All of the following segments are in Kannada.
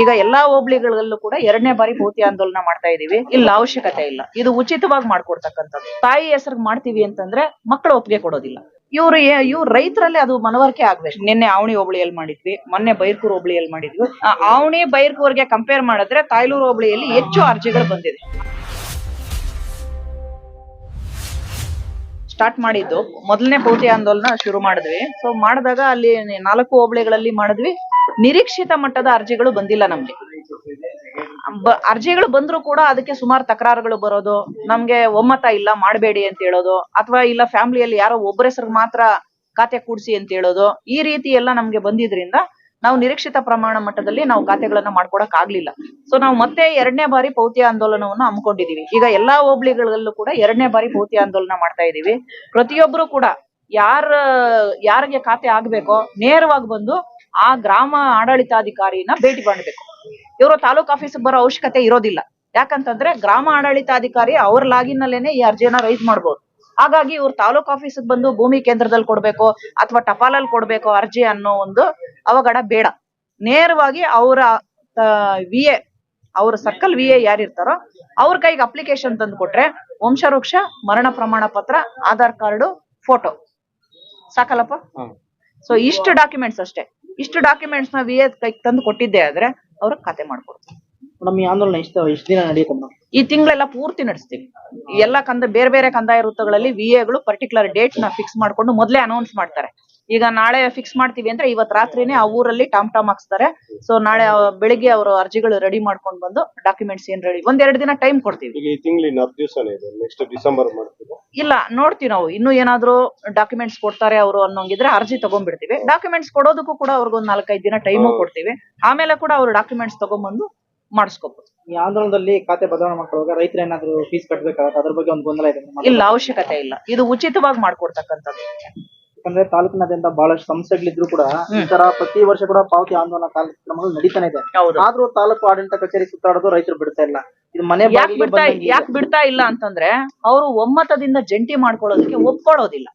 ಈಗ ಎಲ್ಲಾ ಹೋಬ್ಳಿಗಳಲ್ಲೂ ಕೂಡ ಎರಡನೇ ಬಾರಿ ಭೂತಿ ಆಂದೋಲನ ಮಾಡ್ತಾ ಇದೀವಿ. ಇಲ್ಲ ಅವಶ್ಯಕತೆ ಇಲ್ಲ. ಇದು ಉಚಿತವಾಗಿ ಮಾಡ್ಕೊಡ್ತಕ್ಕಂಥದ್ದು. ತಾಯಿ ಹೆಸರು ಮಾಡ್ತೀವಿ ಅಂತಂದ್ರೆ ಮಕ್ಕಳು ಒಪ್ಪಿಗೆ ಕೊಡೋದಿಲ್ಲ. ಇವ್ರು ಇವ್ರು ರೈತರಲ್ಲಿ ಅದು ಮನವರಿಕೆ ಆಗ್ಬೇಕು. ನಿನ್ನೆ ಆವಣಿ ಹೋಬಳಿಯಲ್ಲಿ ಮಾಡಿದ್ವಿ, ಮೊನ್ನೆ ಬೈರ್ಕೂರ್ ಹೋಬಳಿಯಲ್ಲಿ ಮಾಡಿದ್ವಿ. ಆ ಆವಣಿ ಬೈರ್ಕೂರ್ಗೆ ಕಂಪೇರ್ ಮಾಡಿದ್ರೆ ತಾಯ್ಲೂರು ಹೋಬಳಿಯಲ್ಲಿ ಹೆಚ್ಚು ಅರ್ಜಿಗಳು ಬಂದಿದೆ. ಸ್ಟಾರ್ಟ್ ಮಾಡಿದ್ದು. ಮೊದಲನೇ ಭೌತಿ ಆಂದೋಲನ ಶುರು ಮಾಡಿದ್ವಿ. ಸೊ ಮಾಡಿದಾಗ ಅಲ್ಲಿ ನಾಲ್ಕು ಹೋಬಳಿಗಳಲ್ಲಿ ಮಾಡಿದ್ವಿ. ನಿರೀಕ್ಷಿತ ಮಟ್ಟದ ಅರ್ಜಿಗಳು ಬಂದಿಲ್ಲ ನಮ್ಗೆ. ಅರ್ಜಿಗಳು ಬಂದ್ರು ಕೂಡ ಅದಕ್ಕೆ ಸುಮಾರು ತಕರಾರುಗಳು ಬರೋದು, ನಮ್ಗೆ ಒಮ್ಮತ ಇಲ್ಲ, ಮಾಡಬೇಡಿ ಅಂತ ಹೇಳೋದು, ಅಥವಾ ಇಲ್ಲ ಫ್ಯಾಮಿಲಿಯಲ್ಲಿ ಯಾರೋ ಒಬ್ಬರ ಹೆಸರು ಮಾತ್ರ ಖಾತೆ ಕೂಡಿಸಿ ಅಂತ ಹೇಳೋದು, ಈ ರೀತಿ ಎಲ್ಲ ನಮ್ಗೆ ಬಂದಿದ್ರಿಂದ ನಾವು ನಿರೀಕ್ಷಿತ ಪ್ರಮಾಣ ಮಟ್ಟದಲ್ಲಿ ನಾವು ಖಾತೆಗಳನ್ನ ಮಾಡ್ಕೊಡಕ್ ಆಗ್ಲಿಲ್ಲ. ಸೊ ನಾವು ಮತ್ತೆ ಎರಡನೇ ಬಾರಿ ಪೌತಿ ಆಂದೋಲನವನ್ನು ಹಮ್ಮಿಕೊಂಡಿದೀವಿ. ಈಗ ಎಲ್ಲಾ ಹೋಬ್ಳಿಗಳಲ್ಲೂ ಕೂಡ ಎರಡನೇ ಬಾರಿ ಪೌತಿ ಆಂದೋಲನ ಮಾಡ್ತಾ ಇದೀವಿ. ಪ್ರತಿಯೊಬ್ಬರು ಕೂಡ ಯಾರ, ಯಾರಿಗೆ ಖಾತೆ ಆಗ್ಬೇಕೋ, ನೇರವಾಗಿ ಬಂದು ಆ ಗ್ರಾಮ ಆಡಳಿತಾಧಿಕಾರಿನ ಭೇಟಿ ಮಾಡಬೇಕು. ಇವರು ತಾಲೂಕ್ ಆಫೀಸ್ ಬರೋ ಅವಶ್ಯಕತೆ ಇರೋದಿಲ್ಲ. ಯಾಕಂತಂದ್ರೆ ಗ್ರಾಮ ಆಡಳಿತಾಧಿಕಾರಿ ಅವ್ರ ಲಾಗಿನ್ ನಲ್ಲೇನೆ ಈ ಅರ್ಜಿಯನ್ನ ರೈಸ್ ಮಾಡ್ಬೋದು. ಹಾಗಾಗಿ ಇವ್ರು ತಾಲೂಕ್ ಆಫೀಸ್ ಬಂದು ಭೂಮಿ ಕೇಂದ್ರದಲ್ಲಿ ಕೊಡ್ಬೇಕು ಅಥವಾ ಟಪಾಲಲ್ಲಿ ಕೊಡ್ಬೇಕು ಅರ್ಜಿ ಅನ್ನೋ ಒಂದು ಅವಘಡ ಬೇಡ. ನೇರವಾಗಿ ಅವರ ವಿ ಎ ಅವ್ರ ಸರ್ಕಲ್ ವಿ ಎ ಯಾರಿರ್ತಾರೋ ಅವ್ರ ಕೈಗೆ ಅಪ್ಲಿಕೇಶನ್ ತಂದು ಕೊಟ್ರೆ ವಂಶವೃಕ್ಷ ಮರಣ ಪ್ರಮಾಣ ಪತ್ರ ಆಧಾರ್ ಕಾರ್ಡು ಫೋಟೋ. ಸಾಕಲ್ಲಪ್ಪ? ಸೊ ಇಷ್ಟು ಡಾಕ್ಯುಮೆಂಟ್ಸ್ ಅಷ್ಟೇ. ಇಷ್ಟು ಡಾಕ್ಯುಮೆಂಟ್ಸ್ನ ವಿ ಎ ಕೈಗೆ ತಂದು ಕೊಟ್ಟಿದ್ದೆ ಆದ್ರೆ ಅವ್ರ ಖಾತೆ ಮಾಡ್ಕೊಡ್ತಾರೆ ಮೇಡಮ್ ಈ ಆಂದೋಲನ ಇಷ್ಟ ಎಷ್ಟು ದಿನ ನಡೆಯುತ್ತೆ ಮೇಡಮ್ ಈ ತಿಂಗಳೆಲ್ಲ ಪೂರ್ತಿ ನಡೆಸ್ತೀವಿ. ಎಲ್ಲ ಕಂದ ಬೇರೆ ಬೇರೆ ಕಂದಾಯ ವೃತ್ತಗಳಲ್ಲಿ ವಿ ಎಗಳು ಪರ್ಟಿಕ್ಯುಲರ್ ಡೇಟ್ನ ಫಿಕ್ಸ್ ಮಾಡ್ಕೊಂಡು ಮೊದಲೇ ಅನೌನ್ಸ್ ಮಾಡ್ತಾರೆ. ಈಗ ನಾಳೆ ಫಿಕ್ಸ್ ಮಾಡ್ತೀವಿ ಅಂದ್ರೆ ಇವತ್ ರಾತ್ರಿನೇ ಆ ಊರಲ್ಲಿ ಟಾಮ್ ಟಾಮ್ ಹಾಕ್ಸ್ತಾರೆ. ಸೊ ನಾಳೆ ಬೆಳಿಗ್ಗೆ ಅವರು ಅರ್ಜಿಗಳು ರೆಡಿ ಮಾಡ್ಕೊಂಡು ಬಂದು ಡಾಕ್ಯುಮೆಂಟ್ಸ್ ಏನ್ ರೆಡಿ ಒಂದೆರಡು ದಿನ ಟೈಮ್ ಕೊಡ್ತೀವಿ. ಈಗ ಈ ತಿಂಗಳಿನ ಹತ್ತು ದಿವಸನೇ ಇದೆ ನೆಕ್ಸ್ಟ್ ಡಿಸೆಂಬರ್ ಮಾಡ್ತೀವಿ ಇಲ್ಲ ನೋಡ್ತೀವಿ ನಾವು. ಇನ್ನೂ ಏನಾದ್ರು ಡಾಕ್ಯುಮೆಂಟ್ಸ್ ಕೊಡ್ತಾರೆ ಅವರು ಅನ್ನೋಂಗಿದ್ರೆ ಅರ್ಜಿ ತಗೊಂಡ್ಬಿಡ್ತೀವಿ. ಡಾಕ್ಯುಮೆಂಟ್ಸ್ ಕೊಡೋದಕ್ಕೂ ಕೂಡ ಅವ್ರಿಗೊಂದ್ ನಾಲ್ಕೈದು ದಿನ ಟೈಮು ಕೊಡ್ತೀವಿ. ಆಮೇಲೆ ಕೂಡ ಅವ್ರು ಡಾಕ್ಯುಮೆಂಟ್ಸ್ ತಗೊಂಡ್ಬಂದು ಮಾಡಿಸ್ಕೋಬಹುದು ಈ ಆಂದೋಲನದಲ್ಲಿ ಖಾತೆ ಬದಲಾವಣೆ ಮಾಡ್ಕೊಳ್ಳುವಾಗ ರೈತರು ಏನಾದ್ರು ಫೀಸ್ ಕಟ್ಟಬೇಕಾಗುತ್ತೆ ಅದ್ರ ಬಗ್ಗೆ ಒಂದು ಗೊಂದಲ ಇದೆ. ಇಲ್ಲ ಅವಶ್ಯಕತೆ ಇಲ್ಲ. ಇದು ಉಚಿತವಾಗಿ ಮಾಡ್ಕೊಡ್ತಕ್ಕಂಥದ್ದು. ಯಾಕಂದ್ರೆ ತಾಲೂಕಿನಾದ್ಯಂತ ಬಹಳಷ್ಟು ಸಮಸ್ಯೆಗಳಿದ್ರು ಕೂಡ ಈ ತರ ಪ್ರತಿ ವರ್ಷ ಕೂಡ ಪಾವತಿ ಆಂದೋಲನ ಕಾರ್ಯಕ್ರಮಗಳು ನಡೀತಾನೆ ಇದೆ. ಹೌದು. ಆದ್ರೂ ತಾಲೂಕು ಆಡಳಿತ ಕಚೇರಿ ಸುತ್ತಾಡೋದು ರೈತರು ಬಿಡ್ತಾ ಇಲ್ಲ. ಇದು ಮನೆ ಯಾಕೆ ಬಾಗಿಲಿಗೆ ಬಿಡ್ತಾ ಬಂದಂಗೆ ಇದೆ. ಯಾಕೆ ಬಿಡ್ತಾ ಇಲ್ಲ ಅಂತಂದ್ರೆ ಅವರು ಒಮ್ಮತದಿಂದ ಜಂಟಿ ಮಾಡ್ಕೊಳ್ಳೋದಕ್ಕೆ ಒಪ್ಕೊಳ್ಳೋದಿಲ್ಲ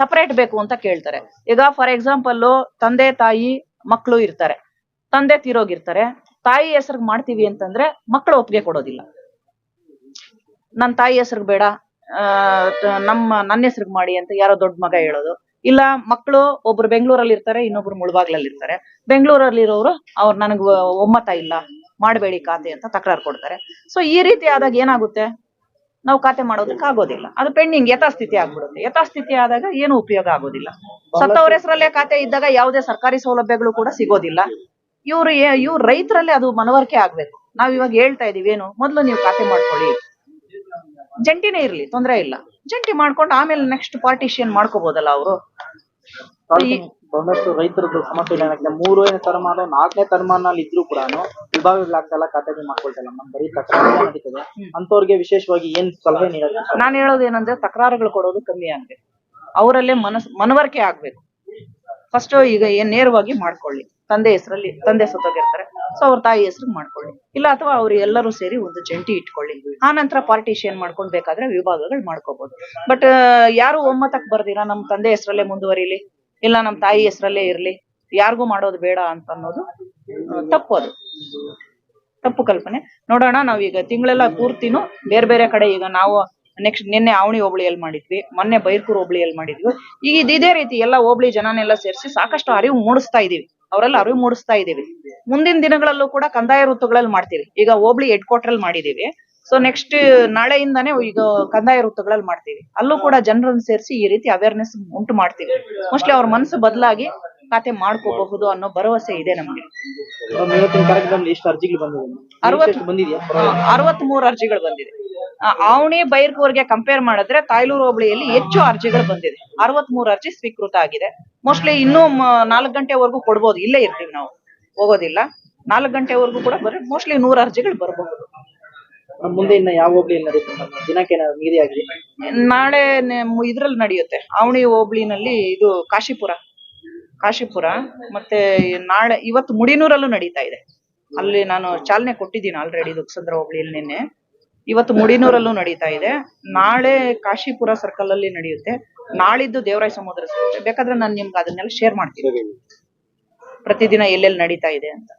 ಸಪರೇಟ್ ಬೇಕು ಅಂತ ಕೇಳ್ತಾರೆ. ಈಗ ಫಾರ್ ಎಕ್ಸಾಂಪಲ್ ತಂದೆ ತಾಯಿ ಮಕ್ಕಳು ಇರ್ತಾರೆ. ತಂದೆ ತೀರೋಗಿರ್ತಾರೆ. ತಾಯಿ ಹೆಸರು ಮಾಡ್ತೀವಿ ಅಂತಂದ್ರೆ ಮಕ್ಕಳು ಒಪ್ಪಿಗೆ ಕೊಡೋದಿಲ್ಲ. ನನ್ನ ತಾಯಿ ಹೆಸರು ಬೇಡ ನಮ್ಮ ನನ್ನ ಹೆಸರಿಗೆ ಮಾಡಿ ಅಂತ ಯಾರೋ ದೊಡ್ಡ ಮಗ ಹೇಳೋದು. ಇಲ್ಲ ಮಕ್ಕಳು ಒಬ್ರು ಬೆಂಗಳೂರಲ್ಲಿ ಇರ್ತಾರೆ ಇನ್ನೊಬ್ರು ಮುಳಬಾಗ್ಲಲ್ಲಿ ಇರ್ತಾರೆ. ಬೆಂಗಳೂರಲ್ಲಿ ಇರೋರು ಅವ್ರು ನನಗೆ ಒಮ್ಮತ ಇಲ್ಲ ಮಾಡಬೇಡಿ ಖಾತೆ ಅಂತ ತಕರಾರು ಕೊಡ್ತಾರೆ. ಸೊ ಈ ರೀತಿ ಆದಾಗ ಏನಾಗುತ್ತೆ? ನಾವು ಖಾತೆ ಮಾಡೋದಕ್ಕೆ ಆಗೋದಿಲ್ಲ. ಅದು ಪೆಂಡಿಂಗ್ ಯಥಾಸ್ಥಿತಿ ಆಗ್ಬಿಡುತ್ತೆ. ಯಥಾಸ್ಥಿತಿ ಆದಾಗ ಏನು ಉಪಯೋಗ ಆಗೋದಿಲ್ಲ. ಸತ್ತವ್ರ ಹೆಸರಲ್ಲೇ ಖಾತೆ ಇದ್ದಾಗ ಯಾವುದೇ ಸರ್ಕಾರಿ ಸೌಲಭ್ಯಗಳು ಕೂಡ ಸಿಗೋದಿಲ್ಲ. ಇವ್ರು ಇವ್ರು ರೈತರಲ್ಲೇ ಅದು ಮನವರಿಕೆ ಆಗ್ಬೇಕು. ನಾವ್ ಇವಾಗ ಹೇಳ್ತಾ ಇದೀವಿ ಏನು? ಮೊದಲು ನೀವು ಖಾತೆ ಮಾಡ್ಕೊಳ್ಳಿ. ಜಂಟಿನೇ ಇರ್ಲಿ ತೊಂದ್ರೆ ಇಲ್ಲ. ಜಂಟಿ ಮಾಡ್ಕೊಂಡು ಆಮೇಲೆ ನೆಕ್ಸ್ಟ್ ಪಾರ್ಟಿಷಿಯನ್ ಮಾಡ್ಕೋಬಹುದಲ್ಲ ಅವರು? ಬಹಳಷ್ಟು ರೈತರದ್ದು ಸಮಸ್ಯೆ ಏನಾಗಿದೆ ಮೂರನೇ ತರಮಾನ ನಾಲ್ಕನೇ ತರಮಾನಲ್ಲಿ ಇದ್ರು ಕೂಡ ವಿಭಾಗಗಳಾಗ್ತಲ್ಲ ಖಾತೆ ಮಾಡ್ಕೊಳ್ತಲ್ಲ. ನಮ್ ಬರೀ ತಕರಾರು ನಡೀತದೆ ಅಂತವ್ರಿಗೆ ವಿಶೇಷವಾಗಿ ಏನ್ ಸಲಹೆ ನೀಡೋದು? ನಾನು ಹೇಳೋದು ಏನಂದ್ರೆ ತಕರಾರುಗಳು ಕೊಡೋದು ಕಮ್ಮಿ ಆಗ್ಬೇಕು ಅವರಲ್ಲೇ ಮನಸ್ ಮನವರಿಕೆ ಆಗ್ಬೇಕು. ಫಸ್ಟ್ ಈಗ ಏನ್ ನೇರವಾಗಿ ಮಾಡ್ಕೊಳ್ಳಿ. ತಂದೆ ಹೆಸರಲ್ಲಿ ತಂದೆ ಸತ್ತೋಗಿರ್ತಾರೆ. ಸೊ ಅವ್ರ ತಾಯಿ ಹೆಸರು ಮಾಡ್ಕೊಳ್ಳಿ. ಇಲ್ಲ ಅಥವಾ ಅವ್ರು ಎಲ್ಲರೂ ಸೇರಿ ಒಂದು ಜಂಟಿ ಇಟ್ಕೊಳ್ಳಿ. ಆ ನಂತರ ಪಾರ್ಟಿಷಿಯನ್ ಮಾಡ್ಕೊಂಡ್ ಬೇಕಾದ್ರೆ ವಿಭಾಗಗಳು ಮಾಡ್ಕೋಬಹುದು ಬಟ್ ಯಾರು ಒಮ್ಮತಕ್ ಬರ್ದಿರಾ? ನಮ್ ತಂದೆ ಹೆಸರಲ್ಲೇ ಮುಂದುವರಿಲಿ. ಇಲ್ಲ ನಮ್ ತಾಯಿ ಹೆಸರಲ್ಲೇ ಇರ್ಲಿ. ಯಾರಿಗೂ ಮಾಡೋದು ಬೇಡ ಅಂತ ಅನ್ನೋದು ತಪ್ಪು ಅದು. ತಪ್ಪು ಕಲ್ಪನೆ. ನೋಡೋಣ, ನಾವೀಗ ತಿಂಗಳೆಲ್ಲ ಪೂರ್ತಿನೂ ಬೇರೆ ಬೇರೆ ಕಡೆ ಈಗ ನಾವು ನೆಕ್ಸ್ಟ್ ನಿನ್ನೆ ಆವಣಿ ಹೋಬಳಿಯಲ್ಲಿ ಮಾಡಿದ್ವಿ. ಮೊನ್ನೆ ಬೈರ್ಕೂರು ಹೋಬಳಿಯಲ್ಲಿ ಮಾಡಿದ್ವಿ. ಈಗ ಇದೇ ರೀತಿ ಎಲ್ಲ ಹೋಬಳಿ ಜನನೆಲ್ಲ ಸೇರಿಸಿ ಸಾಕಷ್ಟು ಅರಿವು ಮೂಡಿಸ್ತಾ ಇದೀವಿ. ಅವರೆಲ್ಲ ಅರಿವು ಮೂಡಿಸ್ತಾ ಇದೀವಿ ಮುಂದಿನ ದಿನಗಳಲ್ಲೂ ಕೂಡ ಕಂದಾಯ ಋತುಗಳಲ್ಲಿ ಮಾಡ್ತೀವಿ. ಈಗ ಹೋಬಳಿ ಹೆಡ್ ಕ್ವಾರ್ಟರ್ ಅಲ್ಲಿ ಮಾಡಿದೀವಿ ಸೊ ನೆಕ್ಸ್ಟ್ ನಾಳೆಯಿಂದಾನೇ ಈಗ ಕಂದಾಯ ಋತುಗಳಲ್ಲಿ ಮಾಡ್ತೀವಿ. ಅಲ್ಲೂ ಕೂಡ ಜನರನ್ನು ಸೇರಿಸಿ ಈ ರೀತಿ ಅವೇರ್ನೆಸ್ ಉಂಟು ಮಾಡ್ತೀವಿ. ಮೋಸ್ಟ್ಲಿ ಅವ್ರ ಮನಸ್ಸು ಬದಲಾಗಿ ಖಾತೆ ಮಾಡ್ಕೋಬಹುದು ಅನ್ನೋ ಭರವಸೆ ಇದೆ ನಮಗೆ. ಅರವತ್ ಮೂರು ಅರ್ಜಿಗಳು ಬಂದಿದೆ. ಆ, ಆವಣಿ ಬೈರ್ಕೂರ್ಗೆ ಕಂಪೇರ್ ಮಾಡಿದ್ರೆ ತಾಯ್ಲೂರು ಹೋಬಳಿಯಲ್ಲಿ ಹೆಚ್ಚು ಅರ್ಜಿಗಳು ಬಂದಿದೆ. ಅರವತ್ ಮೂರು ಅರ್ಜಿ ಸ್ವೀಕೃತ ಆಗಿದೆ. ಮೋಸ್ಟ್ಲಿ ಇನ್ನೂ ನಾಲ್ಕು ಗಂಟೆವರೆಗೂ ಕೊಡ್ಬೋದು. ಇಲ್ಲೇ ಇರ್ತೀವಿ ನಾವು. ಹೋಗೋದಿಲ್ಲ. ನಾಲ್ಕು ಗಂಟೆವರೆಗೂ ಕೂಡ ಬರೀ ಮೋಸ್ಟ್ಲಿ ನೂರು ಅರ್ಜಿಗಳು ಬರಬಹುದು. ಮುಂದೆ ಇನ್ನ ಯಾವ ಹೋಬಳಿ? ದಿನಕ್ಕೆ ಏನಾದ್ರು ಆಗಿದೆ? ನಾಳೆ ಇದ್ರಲ್ಲಿ ನಡೆಯುತ್ತೆ. ಅವಣಿ ಹೋಬಳಿನಲ್ಲಿ ಇದು ಕಾಶಿಪುರ. ಕಾಶಿಪುರ ಮತ್ತೆ ನಾಳೆ ಇವತ್ತು ಮುಡಿನೂರಲ್ಲೂ ನಡೀತಾ ಇದೆ. ಅಲ್ಲಿ ನಾನು ಚಾಲನೆ ಕೊಟ್ಟಿದ್ದೀನಿ ಆಲ್ರೆಡಿ ದುಕ್ಸಂದ್ರ ಹೋಬಳಿಯಲ್ಲಿ ನಿನ್ನೆ. ಇವತ್ತು ಮುಡಿನೂರಲ್ಲೂ ನಡೀತಾ ಇದೆ. ನಾಳೆ ಕಾಶಿಪುರ ಸರ್ಕಲ್ ಅಲ್ಲಿ ನಡೆಯುತ್ತೆ. ನಾಳಿದ್ದು ದೇವರಾಯ ಸಮುದ್ರ ಬೇಕಾದ್ರೆ ನಾನು ನಿಮ್ಗೆ ಅದನ್ನೆಲ್ಲ ಶೇರ್ ಮಾಡ್ತೀನಿ. ಪ್ರತಿದಿನ ಎಲ್ಲೆಲ್ಲಿ ನಡೀತಾ ಇದೆ ಅಂತ.